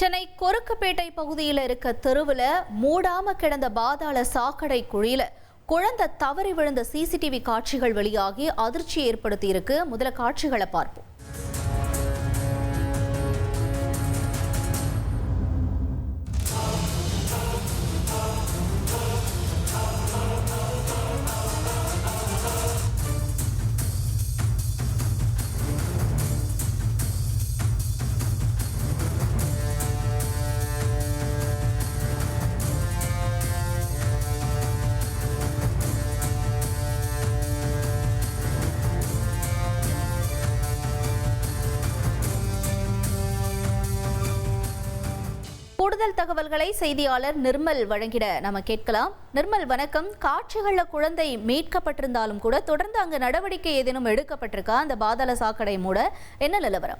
சென்னை கொருக்குப்பேட்டை பகுதியில் இருக்க தெருவில் மூடாம கிடந்த பாதாள சாக்கடை குழியில குழந்தை தவறி விழுந்த சிசிடிவி காட்சிகள் வெளியாகி அதிர்ச்சி ஏற்படுத்தியிருக்கு. முதல முதல்ல காட்சிகளை பார்ப்போம். கூடுதல் தகவல்களை செய்தியாளர் நிர்மல் வழங்கிட நம்ம கேட்கலாம். நிர்மல் வணக்கம். காட்சிகள்ல குழந்தை மீட்கப்பட்டிருந்தாலும் கூட தொடர்ந்து அங்கு நடவடிக்கை ஏதேனும் எடுக்கப்பட்டிருக்கா? அந்த பாதாள சாக்கடை மூட என்ன நிலவரம்?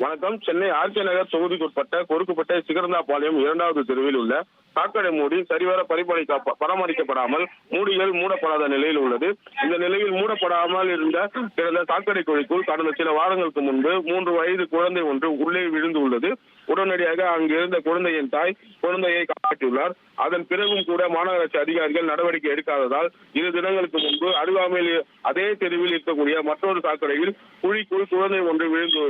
வணக்கம். சென்னை ஆர்கே நகர் தொகுதிக்குட்பட்ட கொடுக்கப்பட்ட சிகரந்தாபாளையம் இரண்டாவது தெருவில் உள்ள சாக்கடை மூடி சரிவர பரிபாலிக்க பராமரிக்கப்படாமல் மூடிகள் மூடப்படாத நிலையில் உள்ளது. இந்த நிலையில் மூடப்படாமல் இருந்த கிடந்த சாக்கடை குழிக்குள் கடந்த சில வாரங்களுக்கு முன்பு மூன்று வயது குழந்தை ஒன்று உள்ளே விழுந்து உள்ளது. உடனடியாக அங்கிருந்த குழந்தையின் தாய் குழந்தையை காப்பாற்றியுள்ளார். அதன் பிறகும் கூட மாநகராட்சி அதிகாரிகள் நடவடிக்கை எடுக்காததால் இரு தினங்களுக்கு முன்பு அருகாமையில் அதே தெருவில் இருக்கக்கூடிய மற்றொரு சாக்கடையில் குழிக்குள் குழந்தை ஒன்று விழுந்து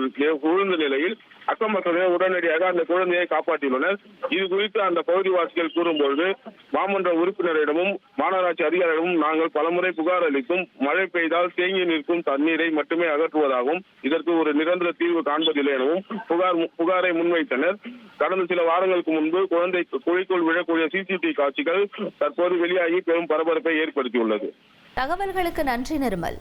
விழுந்து இருந்த நிலையில் அக்கம் பக்கத்தினர் உடனடியாக அந்த குழந்தையை காப்பாற்றியுள்ளனர். இது குறித்து அந்த பகுதிவாசிகள் கூறும்பொழுது மாமன்ற உறுப்பினரிடமும் மாநகராட்சி அதிகாரியிடமும் நாங்கள் பலமுறை புகார் அளிக்கும் மழை பெய்தால் தேங்கி நிற்கும் தண்ணீரை மட்டுமே அகற்றுவதாகவும் இதற்கு ஒரு நிரந்தர தீர்வு காண்பதில்லை எனவும் புகார் புகாரை முன்வைத்தனர். கடந்த சில வாரங்களுக்கு முன்பு குழந்தை குழிக்குள் விழக்கூடிய சிசிடிவி காட்சிகள் தற்போது வெளியாகி பெரும் பரபரப்பை ஏற்படுத்தியுள்ளது. தகவல்களுக்கு நன்றி நிர்மல்.